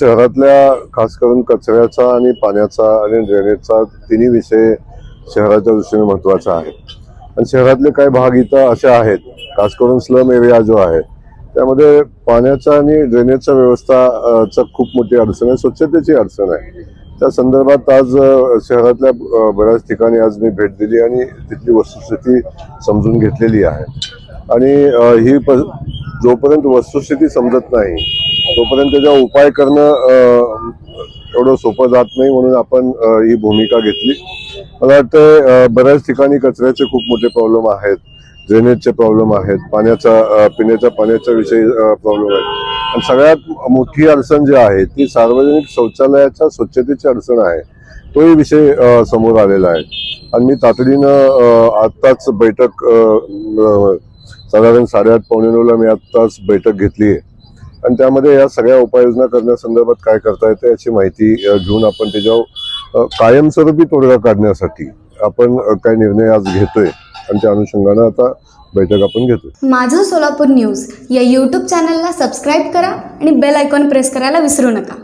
शहरातल्या खास करून कचऱ्याचा आणि पाण्याचा आणि ड्रेनेजचा तिन्ही विषय शहराच्या दृष्टीने महत्त्वाचा आहे. आणि शहरातले काही भाग इथं असे आहेत खास करून स्लम एरिया जो आहे त्यामध्ये पाण्याचा आणि ड्रेनेजचा व्यवस्था अ, खूप मोठी अडचण आहे स्वच्छतेची अडचण आहे. त्या संदर्भात आज शहरातल्या बऱ्याच ठिकाणी आज मी भेट दिली आणि तिथली वस्तुस्थिती समजून घेतलेली आहे. आणि ही प- जोपर्यंत वस्तुस्थिती समजत नाही तोपर्यंत त्याचा उपाय करणं एवढं सोपं जात नाही म्हणून आपण ही भूमिका घेतली. मला वाटतं बऱ्याच ठिकाणी कचऱ्याचे खूप मोठे प्रॉब्लेम आहेत ड्रेनेजचे प्रॉब्लेम आहेत पाण्याचा पिण्याच्या पाण्याच्या विषयी प्रॉब्लेम आहेत. आणि सगळ्यात मोठी अडचण जी आहे ती सार्वजनिक शौचालयाच्या स्वच्छतेची अडचण आहे. तोही विषय समोर आलेला आहे. आणि मी तातडीनं आत्ताच बैठक साधारण साडेआठ पावणे नऊला मी आत्ताच बैठक घेतली आहे आणि त्यामध्ये या सगळ्या उपाययोजना करण्यासंदर्भात काय करता येते याची माहिती घेऊन आपण त्याच्यावर कायमस्वरूपी तोडगा काढण्यासाठी आपण काय निर्णय आज घेतोय आणि त्या अनुषंगानं आता बैठक आपण घेतो माझं सोलापूर न्यूज या यूट्यूब चॅनलला सबस्क्राईब करा आणि बेल आयकॉन प्रेस करायला विसरू नका.